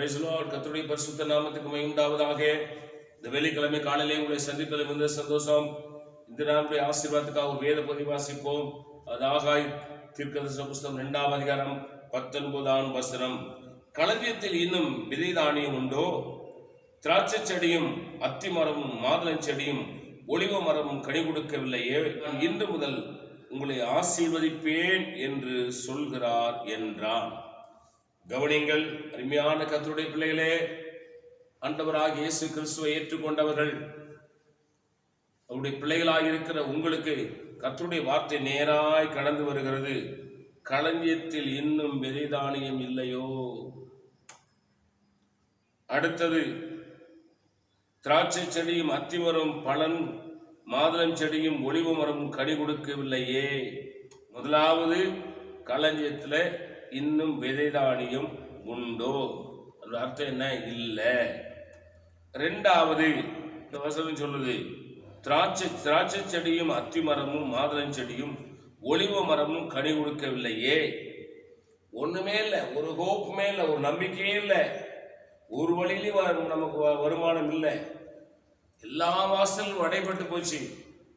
Price கத்துடைய பரிசுத்த நாமத்துக்கு மகிமுண்டாவதாக இந்த வெள்ளிக்கிழமை காலையிலே உங்களை சந்திப்பது மிகுந்த சந்தோஷம். இந்த நாளுடைய ஆசீர்வாதத்துக்காக ஒரு வேத பகுதி வாசிப்போம். அது ஆகாய் தீர்க்கதரிசன புஸ்தகம் இரண்டாம் அதிகாரம் பத்தொன்பதாம் வசனம். களஞ்சியத்தில் இன்னும் விதை தானியம் உண்டோ? திராட்சை செடியும் அத்தி மரமும் மாதுளம் செடியும் ஒளிவ மரமும் கனி கொடுக்கவில்லையே? நான் இன்று முதல் உங்களை ஆசீர்வதிப்பேன் என்று சொல்கிறார் என்றான். கவனிங்கள் அருமையான கத்தருடைய பிள்ளைகளே ஆண்டவராக இயேசு கிறிஸ்துவை ஏற்றுக்கொண்டவர்கள். அவருடைய பிள்ளைகளாக இருக்கிற உங்களுக்கு கத்தருடைய வார்த்தை நேராய் கடந்து வருகிறது. களஞ்சியத்தில் இன்னும் வெறிதானியம் இல்லையோ? அடுத்தது திராட்சை செடியும் அத்திமரம் பலன் மாதுளம் செடியும் ஒளிவு மரம் கனி கொடுக்கவில்லையே? முதலாவது களஞ்சியத்தில் இன்னும் விதைதானியம் உண்டோ? அதோட அர்த்தம் என்ன? இல்லை. ரெண்டாவது இந்த வசனம் சொல்லுது திராட்சை திராட்சை செடியும் அத்தி மரமும் மாதுளம் செடியும் ஒளிவ மரமும் கனி கொடுக்கவில்லையே ஒன்றுமே இல்லை ஒரு ஹோப்புமே இல்லை ஒரு நம்பிக்கையே இல்லை. ஒரு வழியிலையும் நமக்கு வ- வருமானம் இல்லை. எல்லா வாசலும் அடைபட்டு போச்சு.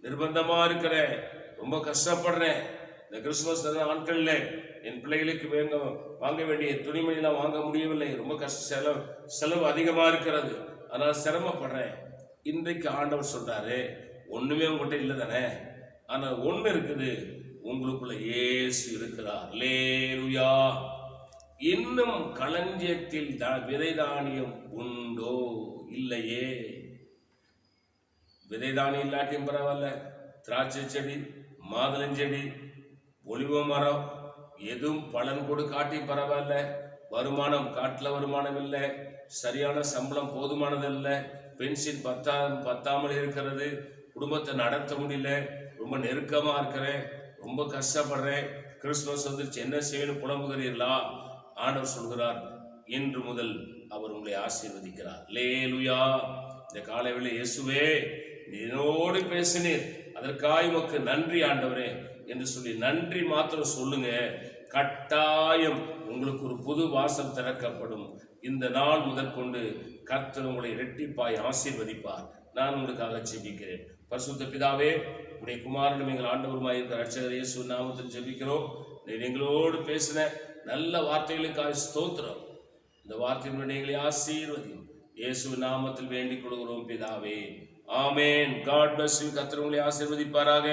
நிர்பந்தமாக இருக்கிறேன். ரொம்ப கஷ்டப்படுறேன். இந்த கிறிஸ்துமஸ் நாட்களில் என் பிள்ளைகளுக்கு வேங்க வாங்க வேண்டிய துணிமணிலாம் வாங்க முடியவில்லை. ரொம்ப கஷ்ட செலவு செலவு அதிகமா இருக்கிறது. அதனால் சிரமப்படுறேன். இன்றைக்கு ஆண்டவர் சொல்கிறாரு ஒண்ணுமே உங்கள்கிட்ட இல்லை தானே? ஆனால் ஒன்று இருக்குது உங்களுக்குள்ள ஏசு இருக்கிறார். லேருயா இன்னும் களஞ்சியத்தில் த- விதை தானியம் உண்டோ இல்லையே? விதை தானியம் இல்லாட்டியும் பரவாயில்ல. திராட்சை செடி மாதுளஞ்செடி ஒளிவ மரம் எதுவும் பலன் கொடுக்காட்டி பரவாயில்ல. வருமானம் காட்டில் வருமானம் இல்லை. சரியான சம்பளம் போதுமானது இல்லை பென்ஷன் பத்தா பத்தாமல் இருக்கிறது. குடும்பத்தை நடத்த முடியல. ரொம்ப நெருக்கமாக இருக்கிறேன். ரொம்ப கஷ்டப்படுறேன். கிறிஸ்துமஸ் வந்துருச்சு. என்ன செய்யணும்? புலம்புகிறீர்களா? ஆண்டவர் சொல்கிறார் இன்று முதல் அவர் உங்களை ஆசீர்வதிக்கிறார். லேலுயா இந்த காலைவேளை இயேசுவே என்னோடு பேசினீர் அதற்காக உமக்கு நன்றி ஆண்டவரே என்று சொல்லி நன்றி மாத்திரம் சொல்லுங்க. கட்டாயம் உங்களுக்கு ஒரு புது வாசல் திறக்கப்படும். இந்த நாள் முதற்கொண்டு கர்த்தர் உங்களை இரட்டிப்பாய் ஆசீர்வதிப்பார். நான் உங்களுக்காக ஜெபிக்கிறேன். பரிசுத்த பிதாவே உடைய குமாரனும் எங்கள் ஆண்டவருமாய் இருக்கிற ரட்சகர் இயேசு நாமத்தில் ஜெபிக்கிறோம். நீர் எங்களோடு பேசின நல்ல வார்த்தைகளுக்காக ஸ்தோத்திரம். இந்த வார்த்தையினுடைய எங்களை ஆசீர்வதியும். இயேசு நாமத்தில் வேண்டிக் கொள்கிறோம் பிதாவே. ஆமேன் காட் பிளஸ் யூ கர்த்தர் உங்களை ஆசீர்வதிப்பாராக.